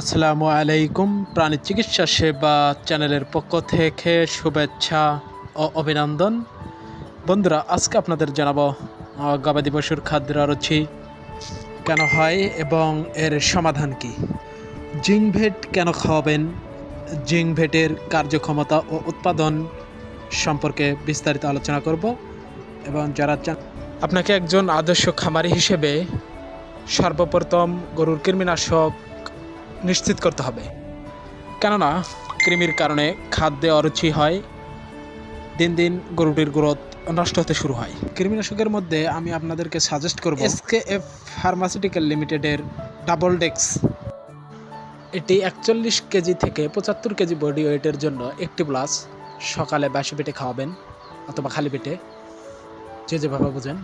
আসসালামু আলাইকুম। প্রাণী চিকিৎসা সেবা চ্যানেলের পক্ষ থেকে শুভেচ্ছা ও অভিনন্দন। বন্ধুরা, আজকে আপনাদের জানাব গবাদি পশুর খাদ্যের অরুচি কেন হয় এবং এর সমাধান কি? জিংভেট কেন খাওয়াবেন? জিংভেটের কার্যক্ষমতা ও উৎপাদন সম্পর্কে বিস্তারিত আলোচনা করব এবং যারা চান আপনাকে একজন আদর্শ খামারি হিসেবে সর্বপ্রথম গরুর কৃমিনাশক নিশ্চিত করতে হবে। কেননা কৃমির কারণে খাদ্যে অরুচি হয় দিন দিন গরুটির গ্রোথ নষ্ট হতে শুরু হয়। কৃমিনাশকের মধ্যে আমি আপনাদেরকে সাজেস্ট করব এসকে এফ ফার্মাসিউটিক্যাল লিমিটেডের ডাবল ডেক্স এটি একচল্লিশ কেজি থেকে পঁচাত্তর কেজি বডি ওয়েটের জন্য একটি প্লাস। সকালে বাসি পেটে খাওয়াবেন অথবা খালি পেটে। যে যেভাবে বোঝেন।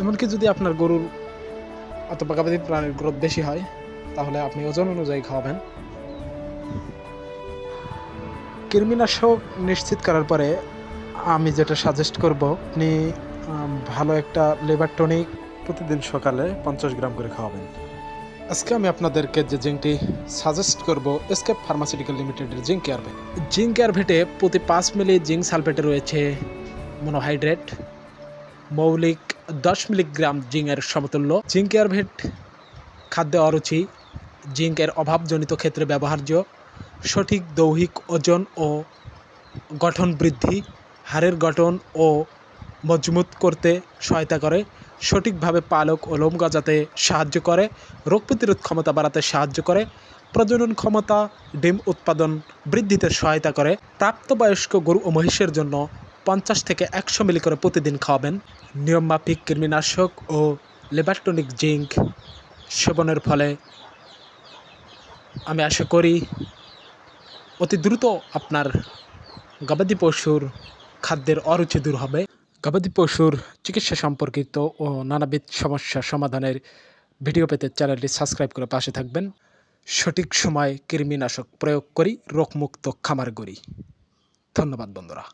এমনকি যদি আপনার গরুর অথবা গবাদি প্রাণীর গ্রোথ বেশি হয় তাহলে আপনি ওজন অনুযায়ী খাওয়াবেন। কৃমিনাশক নিশ্চিত করার পরে আমি যেটা সাজেস্ট করব আপনি ভালো একটা লেবার টনিক প্রতিদিন সকালে পঞ্চাশ গ্রাম করে খাওয়াবেন। আজকে আমি আপনাদেরকে যে জিঙ্কটি সাজেস্ট করব এসকেপ ফার্মাসিউটিক্যাল লিমিটেডের জিঙ্ক কেয়ারভেট জিঙ্ক কেয়ারভেটে প্রতি পাঁচ মিলি জিঙ্ক সালফেটে রয়েছে মনোহাইড্রেট মৌলিক দশ মিলিগ্রাম জিঙ্কের সমতুল্য। জিঙ্ক কেয়ারভেট খাদ্যে অরুচি জিঙ্কের অভাবজনিত ক্ষেত্রে ব্যবহার্য সঠিক দৈহিক ওজন ও গঠন বৃদ্ধি, হাড়ের গঠন ও মজবুত করতে সহায়তা করে। সঠিকভাবে পালক ও লোম গজাতে সাহায্য করে, রোগ প্রতিরোধ ক্ষমতা বাড়াতে সাহায্য করে, প্রজনন ক্ষমতা, ডিম উৎপাদন বৃদ্ধিতে সহায়তা করে। প্রাপ্তবয়স্ক গরু ও মহিষের জন্য পঞ্চাশ থেকে একশো মিলি করে প্রতিদিন খাওয়াবেন। নিয়মমাফিক কৃমিনাশক ও লেবারটনিক জিঙ্ক সেবনের ফলে আমি আশা করি অতি দ্রুত আপনার গবাদি পশুর খাদ্যের অরুচি দূর হবে। গবাদি পশুর চিকিৎসা সম্পর্কিত ও নানাবিধ সমস্যা সমাধানের ভিডিও পেতে চ্যানেলটি সাবস্ক্রাইব করে পাশে থাকবেন। সঠিক সময় কৃমিনাশক প্রয়োগ করি, রোগমুক্ত খামার করি ধন্যবাদ বন্ধুরা।